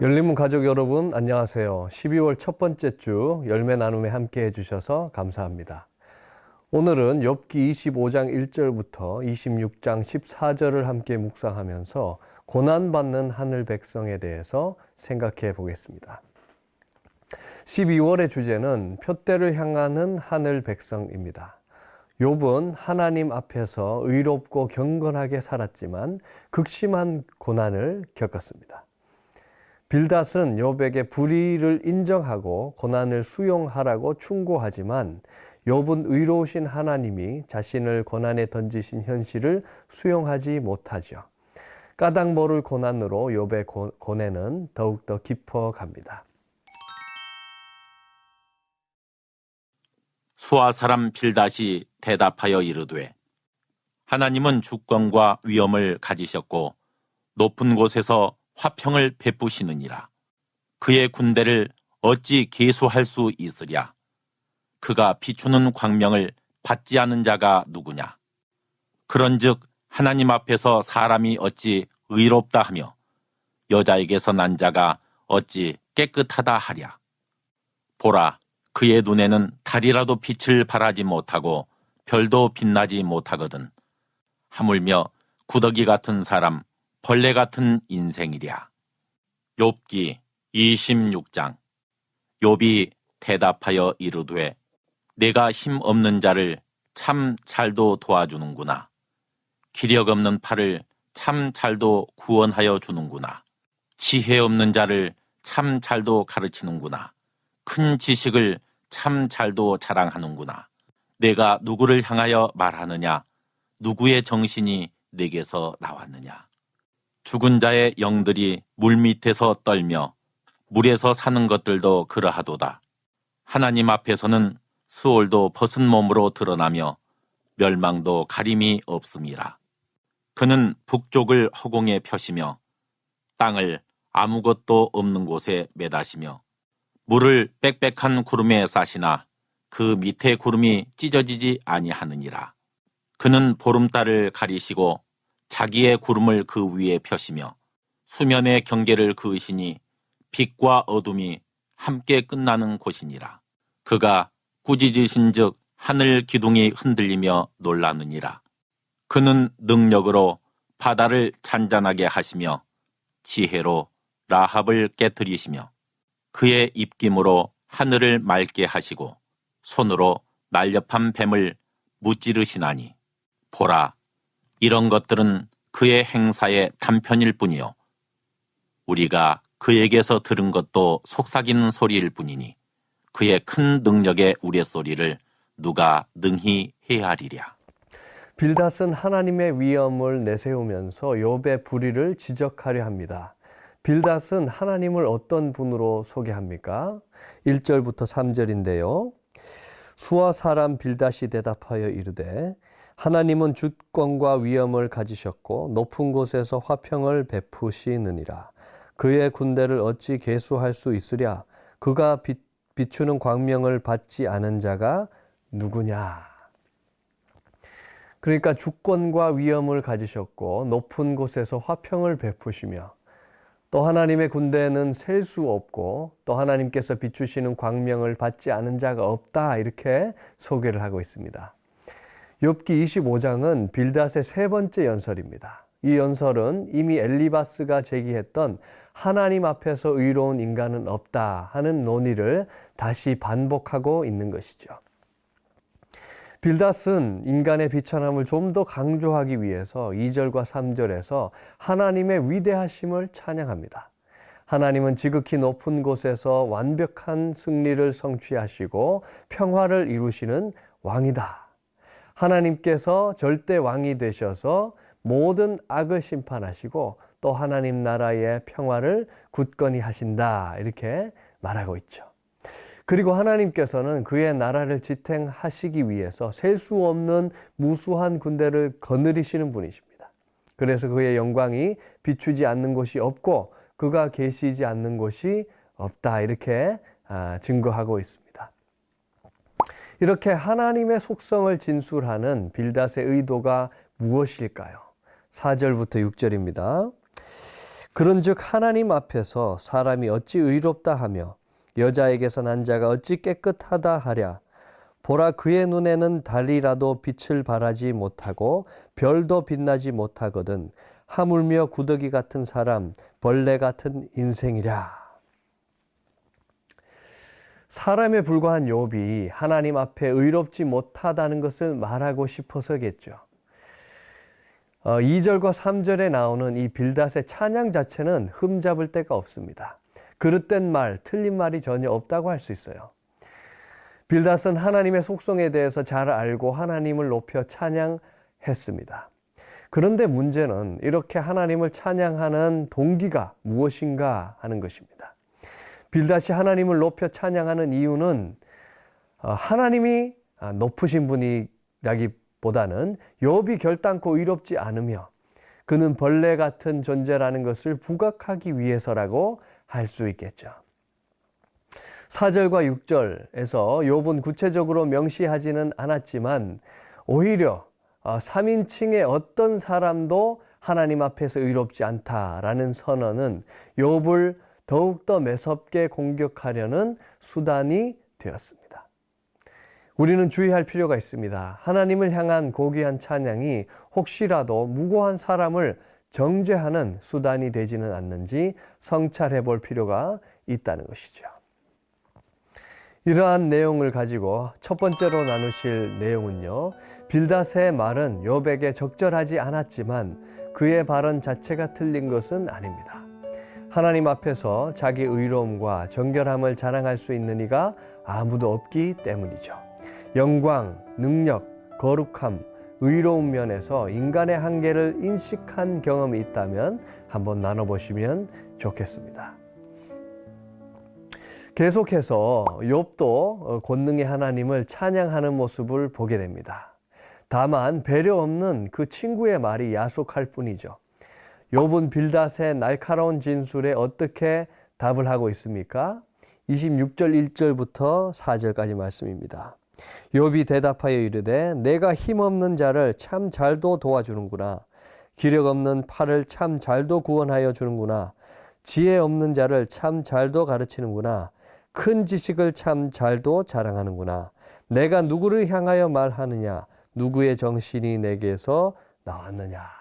열린문 가족 여러분 안녕하세요. 12월 첫 번째 주 열매 나눔에 함께 해주셔서 감사합니다. 오늘은 욥기 25장 1절부터 26장 14절을 함께 묵상하면서 고난받는 하늘 백성에 대해서 생각해 보겠습니다. 12월의 주제는 표대를 향하는 하늘 백성입니다. 욥은 하나님 앞에서 의롭고 경건하게 살았지만 극심한 고난을 겪었습니다. 빌닷은 욥에게 불의를 인정하고 고난을 수용하라고 충고하지만 욥은 의로우신 하나님이 자신을 고난에 던지신 현실을 수용하지 못하죠. 까닭 모를 고난으로 욥의 고- 고뇌는 더욱더 깊어갑니다. 수아 사람 빌닷이 대답하여 이르되 하나님은 주권과 위엄을 가지셨고 높은 곳에서 화평을 베푸시느니라. 그의 군대를 어찌 계수할 수 있으랴? 그가 비추는 광명을 받지 않은 자가 누구냐? 그런즉 하나님 앞에서 사람이 어찌 의롭다 하며 여자에게서 난 자가 어찌 깨끗하다 하랴? 보라 그의 눈에는 달이라도 빛을 발하지 못하고 별도 빛나지 못하거든. 하물며 구더기 같은 사람, 벌레 같은 인생이랴. 욥기 26장 욥이 대답하여 이르되 내가 힘 없는 자를 참 잘도 도와주는구나. 기력 없는 팔을 참 잘도 구원하여 주는구나. 지혜 없는 자를 참 잘도 가르치는구나. 큰 지식을 참 잘도 자랑하는구나. 내가 누구를 향하여 말하느냐? 누구의 정신이 내게서 나왔느냐? 죽은 자의 영들이 물 밑에서 떨며 물에서 사는 것들도 그러하도다. 하나님 앞에서는 수월도 벗은 몸으로 드러나며 멸망도 가림이 없음이라. 그는 북쪽을 허공에 펴시며 땅을 아무것도 없는 곳에 매다시며 물을 빽빽한 구름에 싸시나 그 밑에 구름이 찢어지지 아니하느니라. 그는 보름달을 가리시고 자기의 구름을 그 위에 펴시며 수면의 경계를 그으시니 빛과 어둠이 함께 끝나는 곳이니라. 그가 꾸짖으신즉 하늘 기둥이 흔들리며 놀라느니라. 그는 능력으로 바다를 잔잔하게 하시며 지혜로 라합을 깨뜨리시며 그의 입김으로 하늘을 맑게 하시고 손으로 날렵한 뱀을 무찌르시나니 보라 이런 것들은 그의 행사의 단편일 뿐이요 우리가 그에게서 들은 것도 속삭이는 소리일 뿐이니 그의 큰 능력의 우레소리를 누가 능히 헤아리랴 빌닷은 하나님의 위엄을 내세우면서 욥의 불의를 지적하려 합니다. 빌닷은 하나님을 어떤 분으로 소개합니까? 1절부터 3절인데요. 수아 사람 빌닷이 대답하여 이르되 하나님은 주권과 위엄을 가지셨고 높은 곳에서 화평을 베푸시느니라. 그의 군대를 어찌 계수할 수 있으랴? 그가 비, 비추는 광명을 받지 않은 자가 누구냐? 그러니까 주권과 위엄을 가지셨고 높은 곳에서 화평을 베푸시며 또 하나님의 군대는 셀 수 없고 또 하나님께서 비추시는 광명을 받지 않은 자가 없다 이렇게 소개를 하고 있습니다. 욥기 25장은 빌닷의 세 번째 연설입니다. 이 연설은 이미 엘리바스가 제기했던 하나님 앞에서 의로운 인간은 없다 하는 논의를 다시 반복하고 있는 것이죠. 빌닷은 인간의 비천함을 좀 더 강조하기 위해서 2절과 3절에서 하나님의 위대하심을 찬양합니다. 하나님은 지극히 높은 곳에서 완벽한 승리를 성취하시고 평화를 이루시는 왕이다. 하나님께서 절대 왕이 되셔서 모든 악을 심판하시고 또 하나님 나라의 평화를 굳건히 하신다. 이렇게 말하고 있죠. 그리고 하나님께서는 그의 나라를 지탱하시기 위해서 셀 수 없는 무수한 군대를 거느리시는 분이십니다. 그래서 그의 영광이 비추지 않는 곳이 없고 그가 계시지 않는 곳이 없다 이렇게 아, 증거하고 있습니다. 이렇게 하나님의 속성을 진술하는 빌닷의 의도가 무엇일까요? 4절부터 6절입니다. 그런즉 하나님 앞에서 사람이 어찌 의롭다 하며 여자에게서 난 자가 어찌 깨끗하다 하랴 보라 그의 눈에는 달이라도 빛을 발하지 못하고 별도 빛나지 못하거든 하물며 구더기 같은 사람 벌레 같은 인생이랴 사람에 불과한 욥이 하나님 앞에 의롭지 못하다는 것을 말하고 싶어서겠죠. 어, 2절과 3절에 나오는 이 빌닷의 찬양 자체는 흠잡을 데가 없습니다. 그릇된 말, 틀린 말이 전혀 없다고 할 수 있어요. 빌닷은 하나님의 속성에 대해서 잘 알고 하나님을 높여 찬양했습니다. 그런데 문제는 이렇게 하나님을 찬양하는 동기가 무엇인가 하는 것입니다. 빌닷이 하나님을 높여 찬양하는 이유는 어, 하나님이 아, 높으신 분이라기보다는 욥이 결단코 의롭지 않으며 그는 벌레 같은 존재라는 것을 부각하기 위해서라고 할 수 있겠죠. 4절과 6절에서 욥은 구체적으로 명시하지는 않았지만 오히려 3인칭의 어떤 사람도 하나님 앞에서 의롭지 않다라는 선언은 욥을 더욱더 매섭게 공격하려는 수단이 되었습니다. 우리는 주의할 필요가 있습니다. 하나님을 향한 고귀한 찬양이 혹시라도 무고한 사람을 정죄하는 수단이 되지는 않는지 성찰해 볼 필요가 있다는 것이죠. 이러한 내용을 가지고 첫 번째로 나누실 내용은요. 빌닷의 말은 욥에게 적절하지 않았지만 그의 발언 자체가 틀린 것은 아닙니다. 하나님 앞에서 자기 의로움과 정결함을 자랑할 수 있는 이가 아무도 없기 때문이죠. 영광, 능력, 거룩함, 의로운 면에서 인간의 한계를 인식한 경험이 있다면 한번 나눠보시면 좋겠습니다. 계속해서 욥도 권능의 하나님을 찬양하는 모습을 보게 됩니다. 다만 배려 없는 그 친구의 말이 야속할 뿐이죠. 욥은 빌닷의 날카로운 진술에 어떻게 답을 하고 있습니까? 26절 1절부터 4절까지 말씀입니다. 욥이 대답하여 이르되 내가 힘없는 자를 참 잘도 도와주는구나. 기력 없는 팔을 참 잘도 구원하여 주는구나. 지혜 없는 자를 참 잘도 가르치는구나. 큰 지식을 참 잘도 자랑하는구나. 내가 누구를 향하여 말하느냐? 누구의 정신이 내게서 나왔느냐?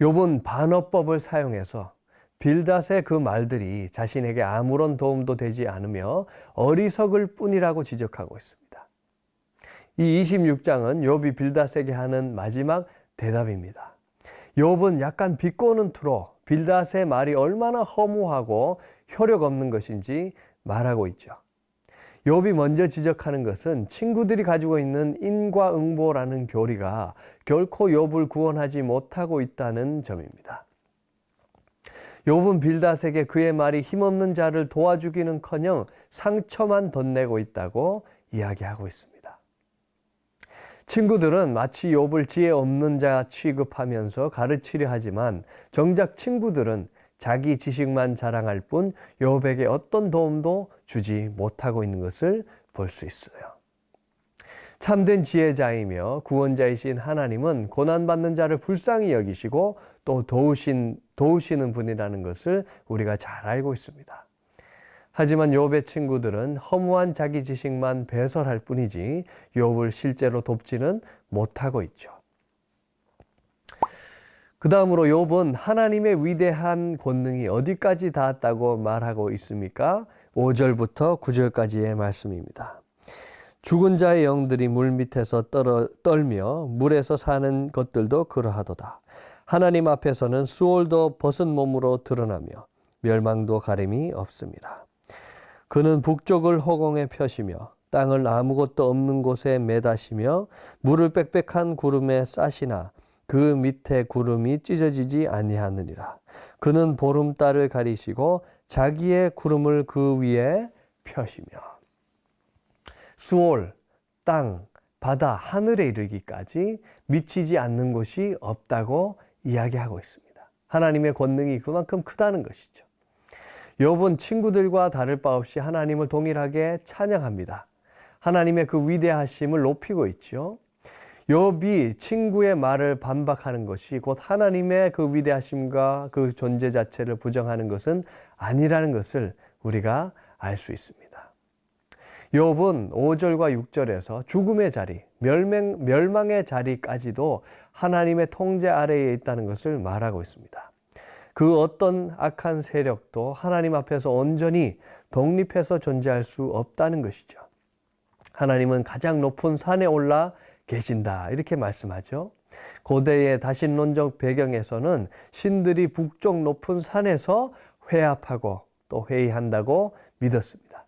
욥은 반어법을 사용해서 빌닷의 그 말들이 자신에게 아무런 도움도 되지 않으며 어리석을 뿐이라고 지적하고 있습니다. 이 26장은 욥이 빌닷에게 하는 마지막 대답입니다. 욥은 약간 비꼬는 투로 빌닷의 말이 얼마나 허무하고 효력 없는 것인지 말하고 있죠. 욥이 먼저 지적하는 것은 친구들이 가지고 있는 인과응보라는 교리가 결코 욥을 구원하지 못하고 있다는 점입니다. 욥은 빌닷에게 그의 말이 힘없는 자를 도와주기는커녕 상처만 덧내고 있다고 이야기하고 있습니다. 친구들은 마치 욥을 지혜 없는 자 취급하면서 가르치려 하지만 정작 친구들은 자기 지식만 자랑할 뿐 욥에게 어떤 도움도 주지 못하고 있는 것을 볼 수 있어요. 참된 지혜자이며 구원자이신 하나님은 고난받는 자를 불쌍히 여기시고 또 도우신, 도우시는 분이라는 것을 우리가 잘 알고 있습니다. 하지만 욥의 친구들은 허무한 자기 지식만 배설할 뿐이지 욥을 실제로 돕지는 못하고 있죠. 그 다음으로 욥은 하나님의 위대한 권능이 어디까지 닿았다고 말하고 있습니까? 5절부터 9절까지의 말씀입니다. 죽은 자의 영들이 물 밑에서 떨어, 떨며 물에서 사는 것들도 그러하도다. 하나님 앞에서는 수월도 벗은 몸으로 드러나며 멸망도 가림이 없습니다. 그는 북쪽을 허공에 펴시며 땅을 아무것도 없는 곳에 매다시며 물을 빽빽한 구름에 싸시나 그 밑에 구름이 찢어지지 아니하느니라. 그는 보름달을 가리시고 자기의 구름을 그 위에 펴시며 수올, 땅, 바다, 하늘에 이르기까지 미치지 않는 곳이 없다고 이야기하고 있습니다. 하나님의 권능이 그만큼 크다는 것이죠. 욥은 친구들과 다를 바 없이 하나님을 동일하게 찬양합니다. 하나님의 그 위대하심을 높이고 있죠. 욥이 친구의 말을 반박하는 것이 곧 하나님의 그 위대하심과 그 존재 자체를 부정하는 것은 아니라는 것을 우리가 알 수 있습니다. 욥은 5절과 6절에서 죽음의 자리, 멸망, 멸망 의 자리까지도 하나님의 통제 아래에 있다는 것을 말하고 있습니다. 그 어떤 악한 세력도 하나님 앞에서 온전히 독립해서 존재할 수 없다는 것이죠. 하나님은 가장 높은 산에 올라 계신다. 이렇게 말씀하죠. 고대의 다신론적 배경에서는 신들이 북쪽 높은 산에서 회합하고 또 회의한다고 믿었습니다.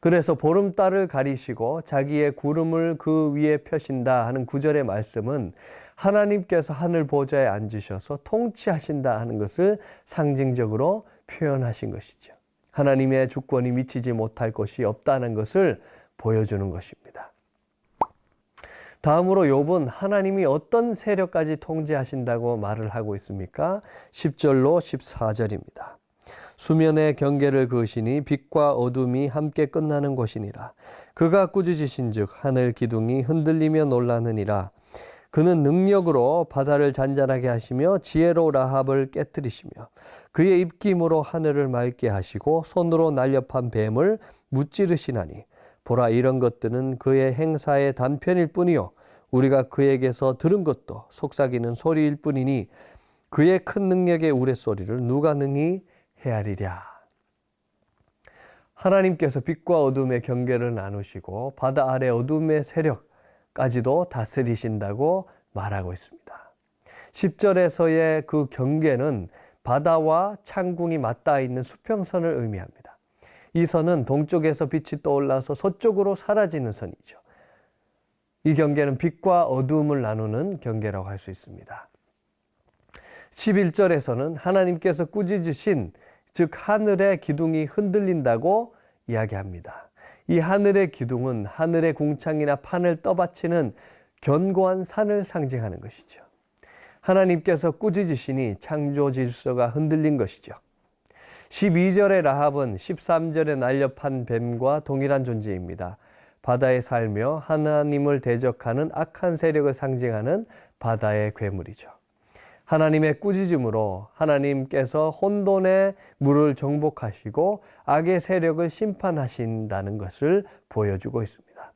그래서 보름달을 가리시고 자기의 구름을 그 위에 펴신다 하는 구절의 말씀은 하나님께서 하늘 보좌에 앉으셔서 통치하신다 하는 것을 상징적으로 표현하신 것이죠. 하나님의 주권이 미치지 못할 것이 없다는 것을 보여주는 것입니다. 다음으로 욥은 하나님이 어떤 세력까지 통제하신다고 말을 하고 있습니까? 10절로 14절입니다. 수면의 경계를 그으시니 빛과 어둠이 함께 끝나는 곳이니라. 그가 꾸짖으신즉 하늘 기둥이 흔들리며 놀라느니라. 그는 능력으로 바다를 잔잔하게 하시며 지혜로 라합을 깨뜨리시며 그의 입김으로 하늘을 맑게 하시고 손으로 날렵한 뱀을 무찌르시나니 보라 이런 것들은 그의 행사의 단편일 뿐이요 우리가 그에게서 들은 것도 속삭이는 소리일 뿐이니 그의 큰 능력의 우레소리를 누가 능히 헤아리랴. 하나님께서 빛과 어둠의 경계를 나누시고 바다 아래 어둠의 세력까지도 다스리신다고 말하고 있습니다. 10절에서의 그 경계는 바다와 창궁이 맞닿아 있는 수평선을 의미합니다. 이 선은 동쪽에서 빛이 떠올라서 서쪽으로 사라지는 선이죠. 이 경계는 빛과 어둠을 나누는 경계라고 할 수 있습니다. 11절에서는 하나님께서 꾸짖으신 즉 하늘의 기둥이 흔들린다고 이야기합니다. 이 하늘의 기둥은 하늘의 궁창이나 판을 떠받치는 견고한 산을 상징하는 것이죠. 하나님께서 꾸짖으시니 창조 질서가 흔들린 것이죠. 12절의 라합은 13절의 날렵한 뱀과 동일한 존재입니다. 바다에 살며 하나님을 대적하는 악한 세력을 상징하는 바다의 괴물이죠. 하나님의 꾸짖음으로 하나님께서 혼돈의 물을 정복하시고 악의 세력을 심판하신다는 것을 보여주고 있습니다.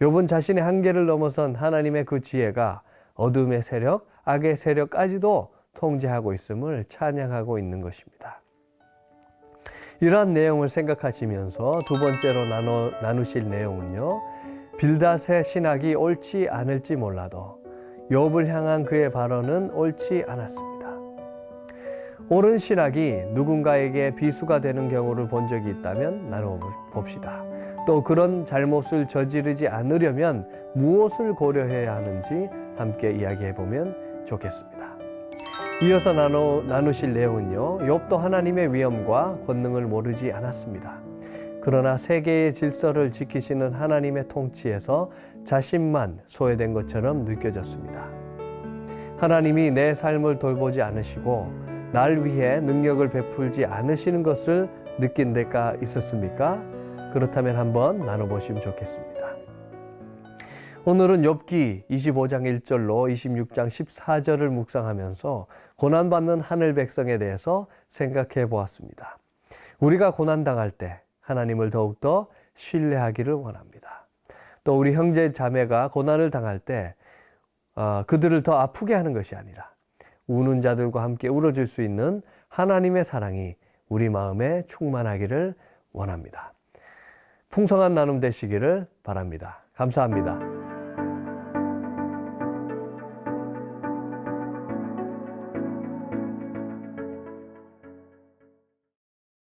욥은 자신의 한계를 넘어선 하나님의 그 지혜가 어둠의 세력, 악의 세력까지도 통제하고 있음을 찬양하고 있는 것입니다. 이러한 내용을 생각하시면서 두 번째로 나누, 나누실 내용은요. 빌닷의 신학이 옳지 않을지 몰라도 욥을 향한 그의 발언은 옳지 않았습니다. 옳은 신학이 누군가에게 비수가 되는 경우를 본 적이 있다면 나눠 봅시다. 또 그런 잘못을 저지르지 않으려면 무엇을 고려해야 하는지 함께 이야기해 보면 좋겠습니다. 이어서 나누, 나누실 내용은요. 욥도 하나님의 위엄과 권능을 모르지 않았습니다. 그러나 세계의 질서를 지키시는 하나님의 통치에서 자신만 소외된 것처럼 느껴졌습니다. 하나님이 내 삶을 돌보지 않으시고 날 위해 능력을 베풀지 않으시는 것을 느낀 데가 있었습니까? 그렇다면 한번 나눠보시면 좋겠습니다. 오늘은 욥기 25장 1절로 26장 14절을 묵상하면서 고난받는 하늘 백성에 대해서 생각해 보았습니다. 우리가 고난당할 때 하나님을 더욱더 신뢰하기를 원합니다. 또 우리 형제 자매가 고난을 당할 때 어, 그들을 더 아프게 하는 것이 아니라 우는 자들과 함께 울어줄 수 있는 하나님의 사랑이 우리 마음에 충만하기를 원합니다. 풍성한 나눔 되시기를 바랍니다. 감사합니다.